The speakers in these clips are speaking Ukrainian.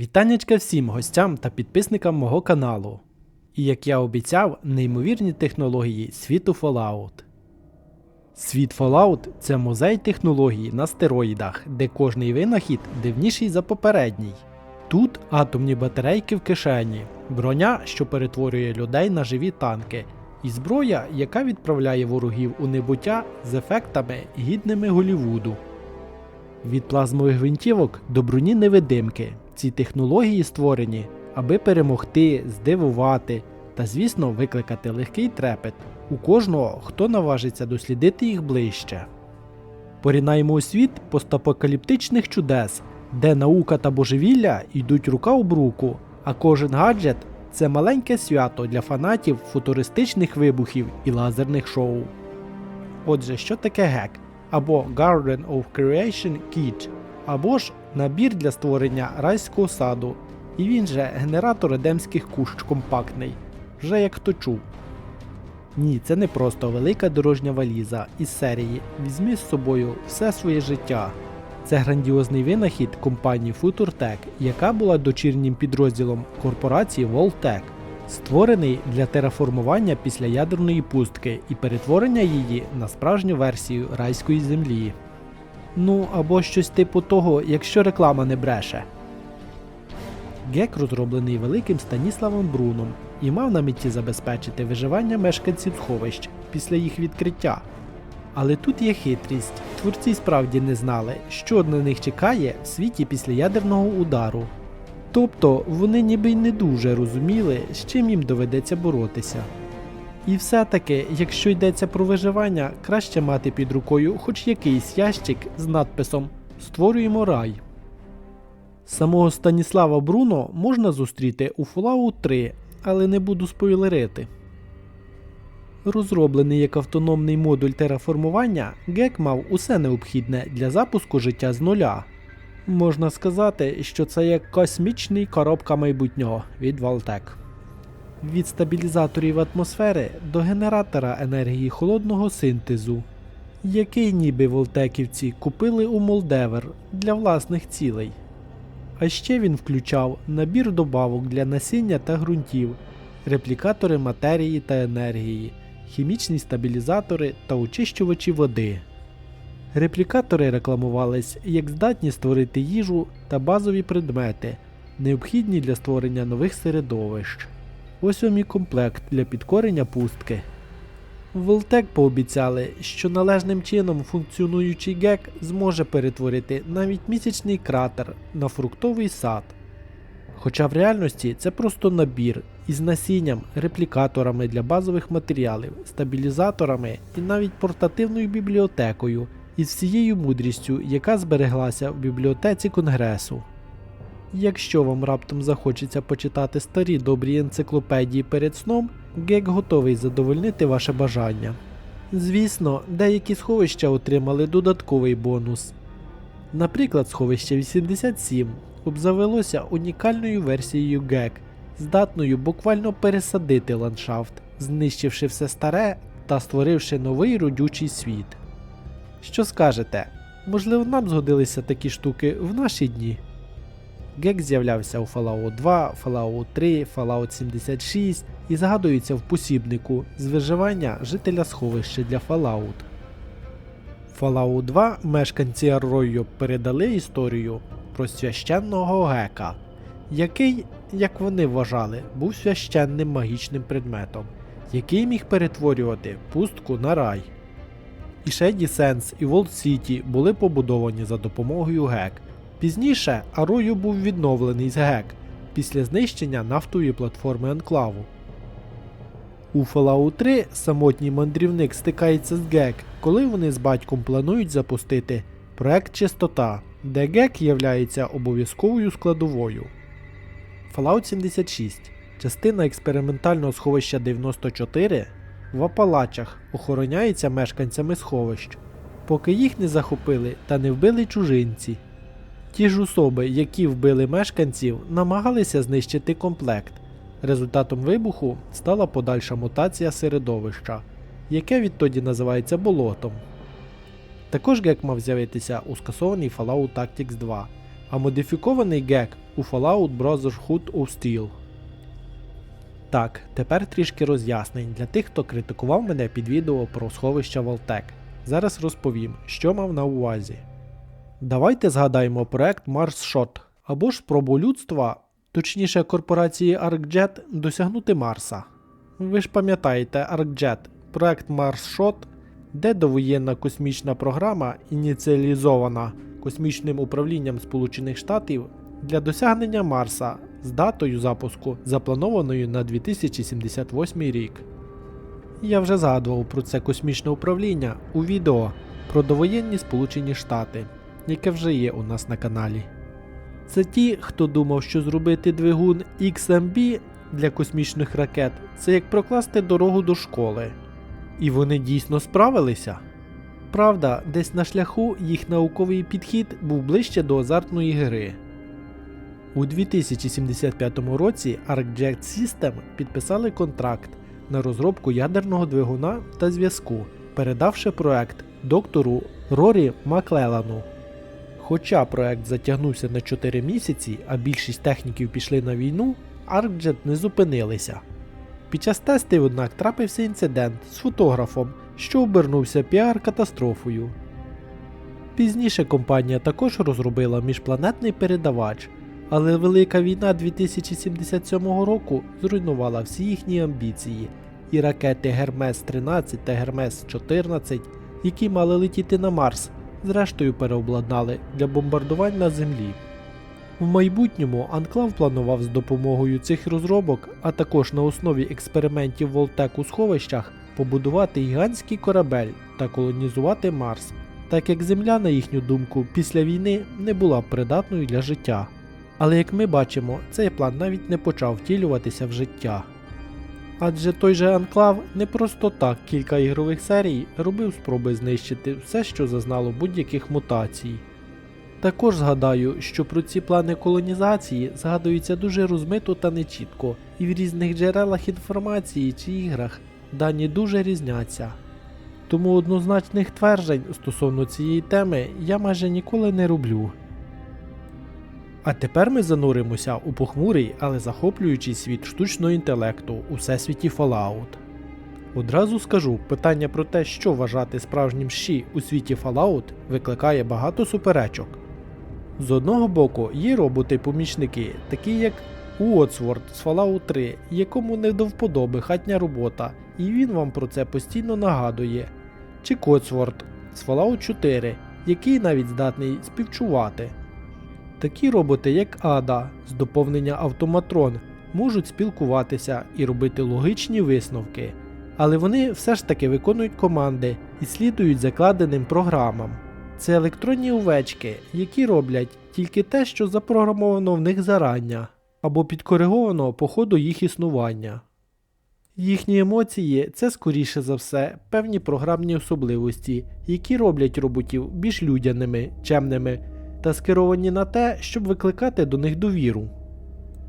Вітаннячка всім гостям та підписникам мого каналу. І як я обіцяв, неймовірні технології світу Fallout. Світ Fallout – це музей технологій на стероїдах, де кожний винахід дивніший за попередній. Тут атомні батарейки в кишені, броня, що перетворює людей на живі танки, і зброя, яка відправляє ворогів у небуття з ефектами гідними Голівуду. Від плазмових гвинтівок до броні невидимки. Ці технології створені, аби перемогти, здивувати та, звісно, викликати легкий трепет у кожного, хто наважиться дослідити їх ближче. Порінаємо у світ постапокаліптичних чудес, де наука та божевілля йдуть рука об руку, а кожен гаджет це маленьке свято для фанатів футуристичних вибухів і лазерних шоу. Отже, що таке гек? Або Garden of Creation Kit, або ж набір для створення райського саду, і він же генератор едемських кущ компактний, вже як хто чув. Ні, це не просто велика дорожня валіза із серії Візьми з собою все своє життя. Це грандіозний винахід компанії FutureTech, яка була дочірнім підрозділом корпорації Voltec, створений для тераформування після ядерної пустки і перетворення її на справжню версію райської землі. Ну або щось типу того, якщо реклама не бреше. Гек розроблений великим Станіславом Бруном і мав на меті забезпечити виживання мешканців сховищ після їх відкриття. Але тут є хитрість. Творці справді не знали, що на них чекає в світі після ядерного удару. Тобто вони ніби й не дуже розуміли, з чим їм доведеться боротися. І все-таки, якщо йдеться про виживання, краще мати під рукою хоч якийсь ящик з надписом Створюємо рай. Самого Станіслава Бруно можна зустріти у Fallout 3, але не буду спойлерити. Розроблений як автономний модуль тераформування, Гек мав усе необхідне для запуску життя з нуля. Можна сказати, що це як космічний коробка майбутнього від Valtec. Від стабілізаторів атмосфери до генератора енергії холодного синтезу, який ніби волтеківці купили у Молдевер для власних цілей. А ще він включав набір добавок для насіння та ґрунтів, реплікатори матерії та енергії, хімічні стабілізатори та очищувачі води. Реплікатори рекламувались як здатні створити їжу та базові предмети, необхідні для створення нових середовищ. Ось вам і комплект для підкорення пустки. Волтек пообіцяли, що належним чином функціонуючий гек зможе перетворити навіть місячний кратер на фруктовий сад. Хоча в реальності це просто набір із насінням, реплікаторами для базових матеріалів, стабілізаторами і навіть портативною бібліотекою із всією мудрістю, яка збереглася в бібліотеці Конгресу. Якщо вам раптом захочеться почитати старі добрі енциклопедії перед сном, Гек готовий задовольнити ваше бажання. Звісно, деякі сховища отримали додатковий бонус. Наприклад, сховище 87 обзавелося унікальною версією GEC, здатною буквально пересадити ландшафт, знищивши все старе та створивши новий родючий світ. Що скажете? Можливо, нам згодилися такі штуки в наші дні? Гек з'являвся у Fallout 2, Fallout 3, Fallout 76 і згадується в посібнику з виживання жителя сховища для Fallout. Fallout 2 мешканці Арройо передали історію про священного Гека, який, як вони вважали, був священним магічним предметом, який міг перетворювати пустку на рай. І Shady Sense і Волт Сіті були побудовані за допомогою ГЕК. Пізніше Арою був відновлений з ГЕК після знищення нафтової платформи Анклаву. У Fallout 3 самотній мандрівник стикається з ГЕК, коли вони з батьком планують запустити проект Чистота, де ГЕК являється обов'язковою складовою. Fallout 76 частина експериментального сховища 94 в Апалачах охороняється мешканцями сховищ, поки їх не захопили та не вбили чужинці. Ті ж особи, які вбили мешканців, намагалися знищити комплект. Результатом вибуху стала подальша мутація середовища, яке відтоді називається болотом. Також гек мав з'явитися у скасованій Fallout Tactics 2, а модифікований гек у Fallout Brotherhood of Steel. Так, тепер трішки роз'яснень для тих, хто критикував мене під відео про сховища Волтек. Зараз розповім, що мав на увазі. Давайте згадаємо проект Mars Shot або ж спробу людства, точніше корпорації ArcJet, досягнути Марса. Ви ж пам'ятаєте ArcJet, проект Mars Shot, де довоєнна космічна програма, ініціалізована космічним управлінням Сполучених Штатів для досягнення Марса з датою запуску, запланованою на 2078 рік. Я вже згадував про це космічне управління у відео про довоєнні Сполучені Штати, яке вже є у нас на каналі. Це ті, хто думав, що зробити двигун XMB для космічних ракет це як прокласти дорогу до школи. І вони дійсно справилися. Правда, десь на шляху їх науковий підхід був ближче до азартної гри. У 2075 році ArcJet System підписали контракт на розробку ядерного двигуна та зв'язку, передавши проект доктору Рорі Маклелану. Хоча проект затягнувся на 4 місяці, а більшість техніків пішли на війну, ArcJet не зупинилися. Під час тестів, однак, трапився інцидент з фотографом, що обернувся піар-катастрофою. Пізніше компанія також розробила міжпланетний передавач, але Велика війна 2077 року зруйнувала всі їхні амбіції, і ракети Гермес 13 та Гермес 14, які мали летіти на Марс, зрештою переобладнали для бомбардувань на Землі. В майбутньому Анклав планував з допомогою цих розробок, а також на основі експериментів Волтек у сховищах, побудувати гігантський корабель та колонізувати Марс, так як Земля, на їхню думку, після війни не була придатною для життя. Але як ми бачимо, цей план навіть не почав втілюватися в життя. Адже той же Анклав не просто так кілька ігрових серій робив спроби знищити все, що зазнало будь-яких мутацій. Також згадаю, що про ці плани колонізації згадуються дуже розмито та нечітко, і в різних джерелах інформації чи іграх дані дуже різняться. Тому однозначних тверджень стосовно цієї теми я майже ніколи не роблю. А тепер ми зануримося у похмурий, але захоплюючий світ штучного інтелекту у всесвіті Fallout. Одразу скажу, питання про те, що вважати справжнім щі у світі Fallout, викликає багато суперечок. З одного боку, є роботи-помічники, такі як Уотсворд з Fallout 3, якому не до вподоби хатня робота, і він вам про це постійно нагадує, чи Котсворд з Fallout 4, який навіть здатний співчувати. Такі роботи, як Ада з доповнення Автоматрон, можуть спілкуватися і робити логічні висновки, але вони все ж таки виконують команди і слідують закладеним програмам. Це електронні овечки, які роблять тільки те, що запрограмовано в них зарання, або підкориговано по ходу їх існування. Їхні емоції це скоріше за все певні програмні особливості, які роблять роботів більш людяними, чемними та скеровані на те, щоб викликати до них довіру.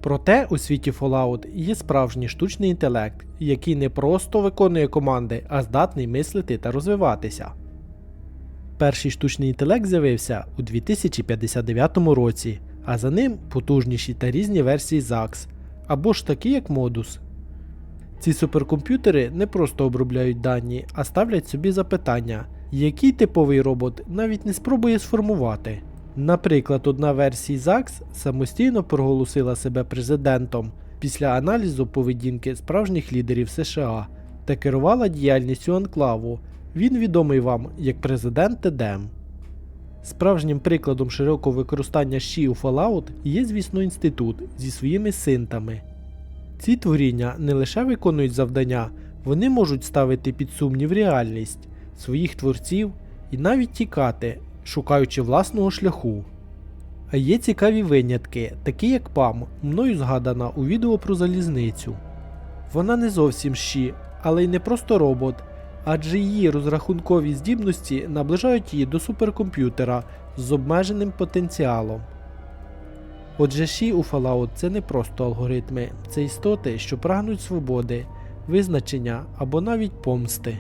Проте у світі Fallout є справжній штучний інтелект, який не просто виконує команди, а здатний мислити та розвиватися. Перший штучний інтелект з'явився у 2059 році, а за ним потужніші та різні версії ZAX, або ж такі як Modus. Ці суперкомп'ютери не просто обробляють дані, а ставлять собі запитання, який типовий робот навіть не спробує сформувати. Наприклад, одна версія ЗАГС самостійно проголосила себе президентом після аналізу поведінки справжніх лідерів США та керувала діяльністю анклаву. Він відомий вам як президент Едем. Справжнім прикладом широкого використання щі у Fallout є, звісно, інститут зі своїми синтами. Ці творіння не лише виконують завдання, вони можуть ставити під сумнів реальність своїх творців і навіть тікати, шукаючи власного шляху. А є цікаві винятки, такі як ПАМ, мною згадана у відео про залізницю. Вона не зовсім щі, але й не просто робот, адже її розрахункові здібності наближають її до суперкомп'ютера з обмеженим потенціалом. Отже, Ші у Fallout це не просто алгоритми, це істоти, що прагнуть свободи, визначення або навіть помсти.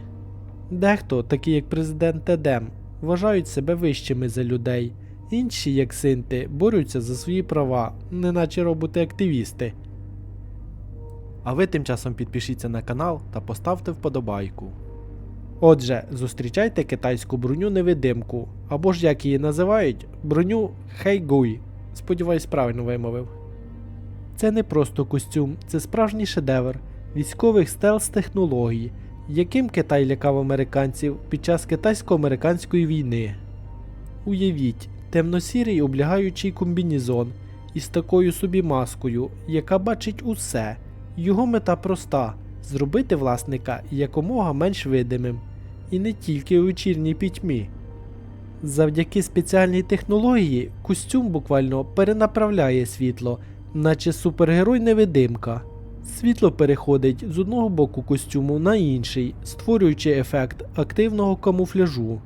Дехто, такі як президент Едем, вважають себе вищими за людей Інші, як синти, борються за свої права, неначе роботи-активісти. А ви тим часом підпишіться на канал та поставте вподобайку. Отже, зустрічайте китайську броню невидимку, або ж як її називають, броню Хайгуй. Сподіваюсь, правильно вимовив. Це не просто костюм, це справжній шедевр військових стелс-технологій, яким Китай лякав американців під час китайсько-американської війни. Уявіть, темно-сірий облягаючий комбінізон із такою собі маскою, яка бачить усе. Його мета проста зробити власника якомога менш видимим, і не тільки у вечірній пітьмі. Завдяки спеціальній технології костюм буквально перенаправляє світло, наче супергерой-невидимка. Світло переходить з одного боку костюму на інший, створюючи ефект активного камуфляжу.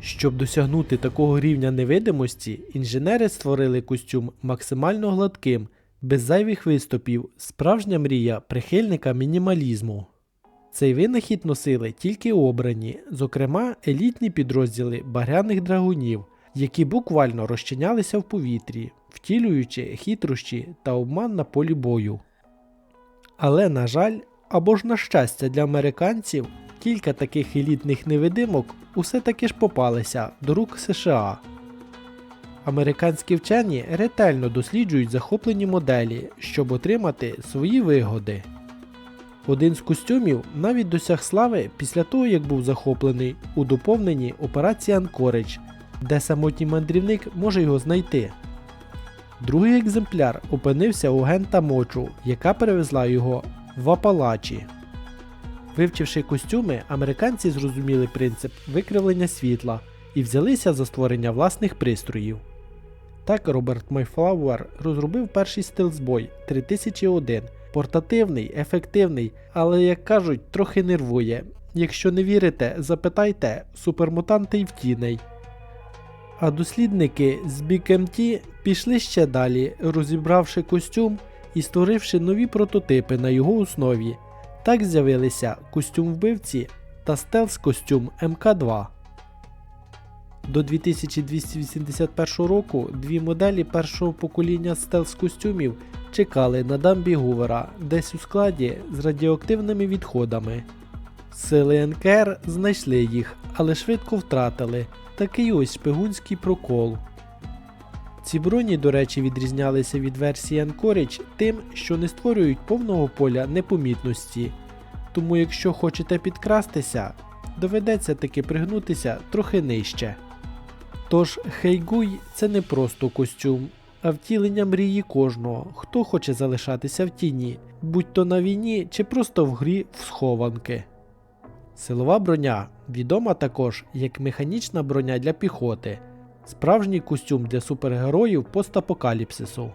Щоб досягнути такого рівня невидимості, інженери створили костюм максимально гладким, без зайвих виступів, справжня мрія прихильника мінімалізму. Цей винахід носили тільки обрані, зокрема елітні підрозділи багряних драгунів, які буквально розчинялися в повітрі, втілюючи хитрощі та обман на полі бою. Але, на жаль, або ж на щастя для американців, кілька таких елітних невидимок усе таки ж попалися до рук США. Американські вчені ретельно досліджують захоплені моделі, щоб отримати свої вигоди. Один з костюмів навіть досяг слави після того, як був захоплений у доповненні операції Анкоридж, де самотній мандрівник може його знайти. Другий екземпляр опинився у Гента Мочу, яка перевезла його в Апалачі. Вивчивши костюми, американці зрозуміли принцип викривлення світла і взялися за створення власних пристроїв. Так Роберт Майфлауер розробив перший стелсбой 3001, портативний, ефективний, але, як кажуть, трохи нервує. Якщо не вірите, запитайте супермутанти в тіней. А дослідники з BKMT пішли ще далі, розібравши костюм і створивши нові прототипи на його основі. Так з'явилися костюм вбивці та стелс-костюм МК2. До 2281 року дві моделі першого покоління стелс-костюмів чекали на дамбі Гувера десь у складі з радіоактивними відходами. Сили НКР знайшли їх, але швидко втратили. Такий ось шпигунський прокол. Ці броні, до речі, відрізнялися від версії Anchorage тим, що не створюють повного поля непомітності. Тому, якщо хочете підкрастися, доведеться таки пригнутися трохи нижче. Тож Хейгуй це не просто костюм, а втілення мрії кожного, хто хоче залишатися в тіні, будь то на війні чи просто в грі в схованки. Силова броня відома також як механічна броня для піхоти, справжній костюм для супергероїв постапокаліпсису.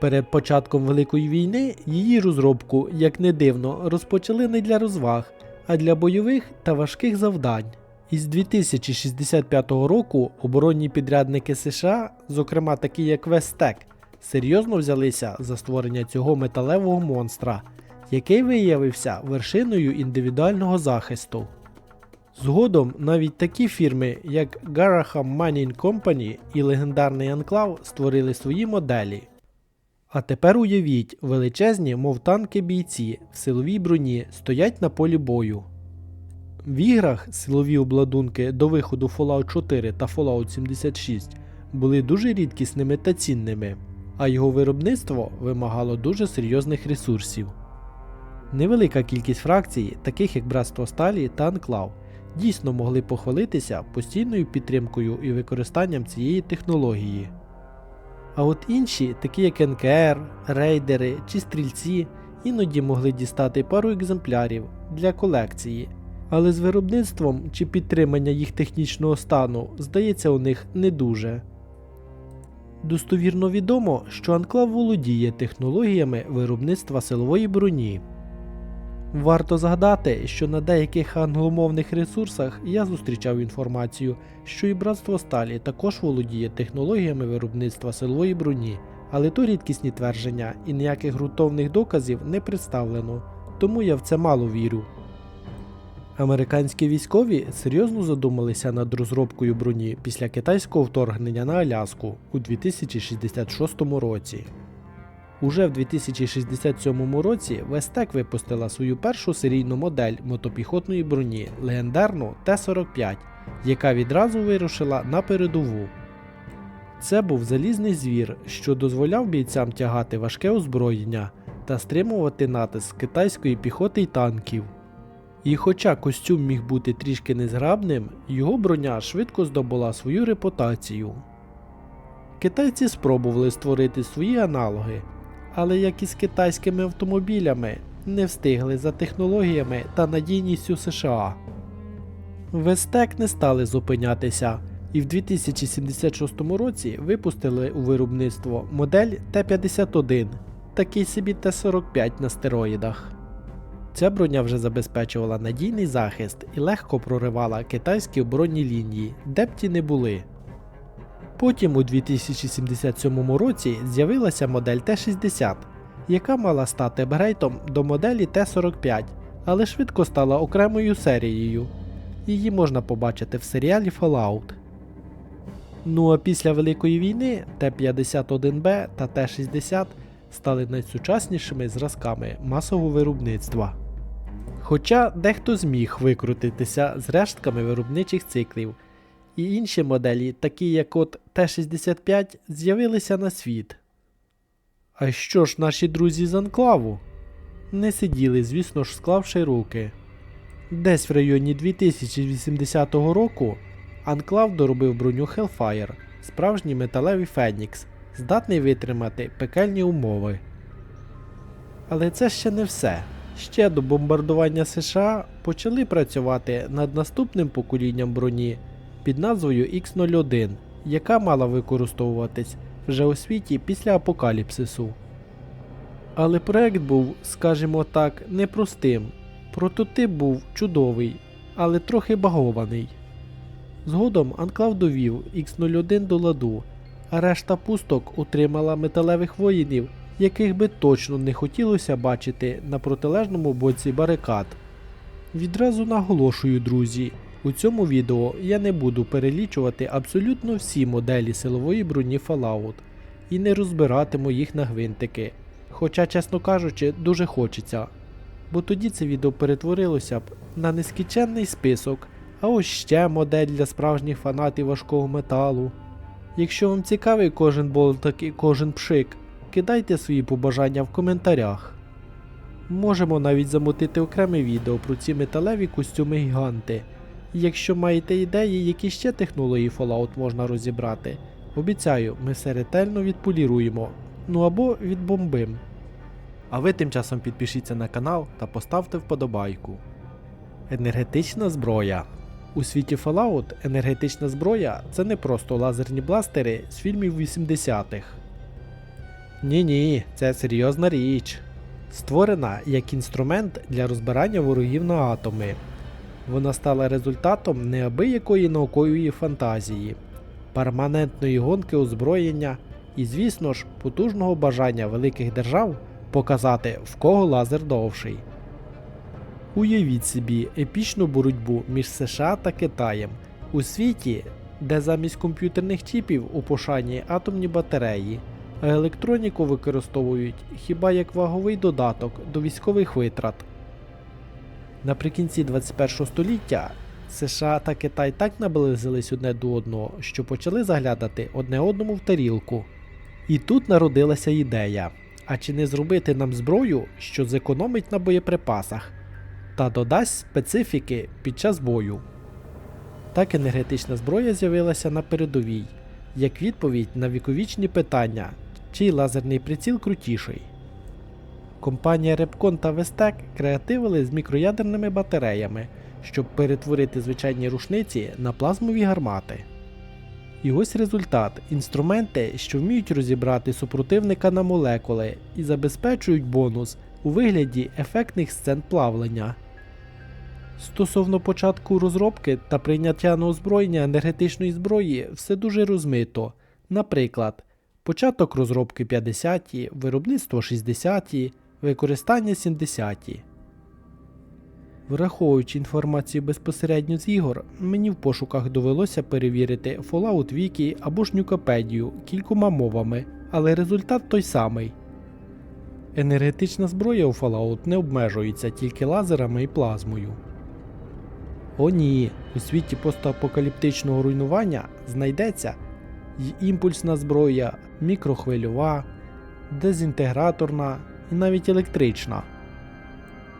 Перед початком Великої війни її розробку, як не дивно, розпочали не для розваг, а для бойових та важких завдань. Із 2065 року оборонні підрядники США, зокрема такі як Вестек, серйозно взялися за створення цього металевого монстра, який виявився вершиною індивідуального захисту. Згодом навіть такі фірми, як Garaham Mining Company і легендарний Анклав створили свої моделі. А тепер уявіть, величезні, мов танки бійці в силовій броні стоять на полі бою. В іграх силові обладунки до виходу Fallout 4 та Fallout 76 були дуже рідкісними та цінними, а його виробництво вимагало дуже серйозних ресурсів. Невелика кількість фракцій, таких як Братство Сталі та Анклав, дійсно могли похвалитися постійною підтримкою і використанням цієї технології. А от інші, такі як НКР, рейдери чи стрільці, іноді могли дістати пару екземплярів для колекції, але з виробництвом чи підтримання їх технічного стану, здається, у них не дуже. Достовірно відомо, що Анклав володіє технологіями виробництва силової броні. Варто згадати, що на деяких англомовних ресурсах я зустрічав інформацію, що і братство Сталі також володіє технологіями виробництва силової броні, але то рідкісні твердження і ніяких ґрунтовних доказів не представлено, тому я в це мало вірю. Американські військові серйозно задумалися над розробкою броні після китайського вторгнення на Аляску у 2066 році. Уже в 2067 році Вестек випустила свою першу серійну модель мотопіхотної броні легендарну Т-45, яка відразу вирушила на передову. Це був залізний звір, що дозволяв бійцям тягати важке озброєння та стримувати натиск китайської піхоти й танків. І хоча костюм міг бути трішки незграбним, його броня швидко здобула свою репутацію. Китайці спробували створити свої аналоги, але як і з китайськими автомобілями, не встигли за технологіями та надійністю США. Вестек не стали зупинятися і в 2076 році випустили у виробництво модель Т-51, такий собі Т-45 на стероїдах. Ця броня вже забезпечувала надійний захист і легко проривала китайські оборонні лінії, де б ті не були. Потім у 2077 році з'явилася модель Т-60, яка мала стати апгрейтом до моделі Т-45, але швидко стала окремою серією. Її можна побачити в серіалі Fallout. Ну а після Великої війни Т-51Б та Т-60 стали найсучаснішими зразками масового виробництва. Хоча дехто зміг викрутитися з рештками виробничих циклів, і інші моделі, такі як от Т-65, з'явилися на світ. А що ж наші друзі з Анклаву? Не сиділи, звісно ж, склавши руки. Десь в районі 2080 року Анклав доробив броню Hellfire, справжній металевий Фенікс, здатний витримати пекельні умови. Але це ще не все. Ще до бомбардування США почали працювати над наступним поколінням броні під назвою X01, яка мала використовуватись вже у світі після апокаліпсису. Але проект був, скажімо так, непростим. Прототип був чудовий, але трохи багований. Згодом Анклав довів X01 до ладу, а решта пусток утримала металевих воїнів, яких би точно не хотілося бачити на протилежному боці барикад. Відразу наголошую, друзі, у цьому відео я не буду перелічувати абсолютно всі моделі силової броні Fallout і не розбиратиму їх на гвинтики. Хоча, чесно кажучи, дуже хочеться. Бо тоді це відео перетворилося б на нескінченний список, а ось ще модель для справжніх фанатів важкого металу. Якщо вам цікавий кожен болтик і кожен пшик, кидайте свої побажання в коментарях. Можемо навіть замутити окреме відео про ці металеві костюми гіганти. Якщо маєте ідеї, які ще технології Fallout можна розібрати, обіцяю, ми все ретельно відполіруємо, ну або відбомбим. А ви тим часом підпишіться на канал та поставте вподобайку. Енергетична зброя. У світі Fallout енергетична зброя це не просто лазерні бластери з фільмів 80-х. Ні ні, це серйозна річ. Створена як інструмент для розбирання ворогів на атоми. Вона стала результатом неабиякої наукової фантазії, перманентної гонки озброєння і, звісно ж, потужного бажання великих держав показати, в кого лазер довший. Уявіть собі епічну боротьбу між США та Китаєм у світі, де замість комп'ютерних чіпів у пошані атомні батареї, а електроніку використовують хіба як ваговий додаток до військових витрат. Наприкінці 21 століття США та Китай так наблизились одне до одного, що почали заглядати одне одному в тарілку. І тут народилася ідея: а чи не зробити нам зброю, що зекономить на боєприпасах та додасть специфіки під час бою? Так енергетична зброя з'явилася на передовій, як відповідь на віковічні питання, чий лазерний приціл крутіший. Компанія Repcon та Vestec креативили з мікроядерними батареями, щоб перетворити звичайні рушниці на плазмові гармати. І ось результат інструменти, що вміють розібрати супротивника на молекули і забезпечують бонус у вигляді ефектних сцен плавлення. Стосовно початку розробки та прийняття на озброєння енергетичної зброї все дуже розмито. Наприклад, початок розробки 50-ті, виробництво 60-ті, використання 70-ті. Враховуючи інформацію безпосередньо з ігор, мені в пошуках довелося перевірити Fallout Wiki або ж Нюкопедію кількома мовами, але результат той самий. Енергетична зброя у Fallout не обмежується тільки лазерами і плазмою. О ні, у світі постапокаліптичного руйнування знайдеться й імпульсна зброя, мікрохвильова, дезінтеграторна і навіть електрична.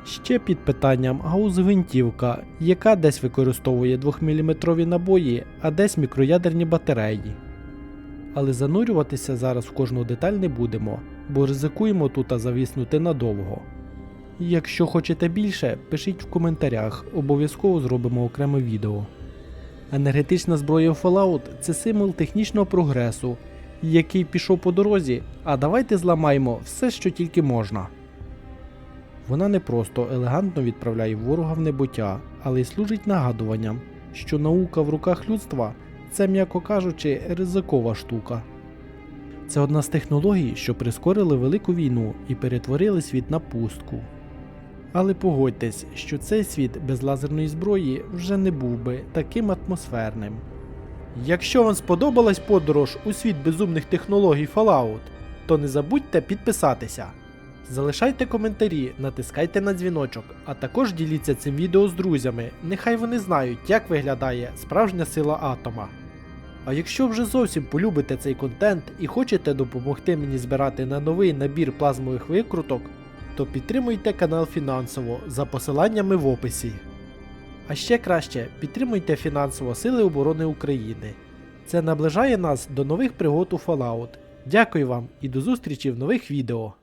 Ще під питанням гаузгвинтівка, яка десь використовує 2-мм набої, а десь мікроядерні батареї. Але занурюватися зараз в кожну деталь не будемо, бо ризикуємо тут завіснути надовго. Якщо хочете більше, пишіть в коментарях, обов'язково зробимо окреме відео. Енергетична зброя Fallout це символ технічного прогресу, який пішов по дорозі, а давайте зламаємо все, що тільки можна. Вона не просто елегантно відправляє ворога в небуття, але й служить нагадуванням, що наука в руках людства це, м'яко кажучи, ризикова штука. Це одна з технологій, що прискорили велику війну і перетворили світ на пустку. Але погодьтесь, що цей світ без лазерної зброї вже не був би таким атмосферним. Якщо вам сподобалась подорож у світ безумних технологій Fallout, то не забудьте підписатися. Залишайте коментарі, натискайте на дзвіночок, а також діліться цим відео з друзями. Нехай вони знають, як виглядає справжня сила атома. А якщо вже зовсім полюбите цей контент і хочете допомогти мені збирати на новий набір плазмових викруток, то підтримуйте канал фінансово за посиланнями в описі. А ще краще підтримуйте фінансово Сили оборони України. Це наближає нас до нових пригод у Fallout. Дякую вам і до зустрічі в нових відео.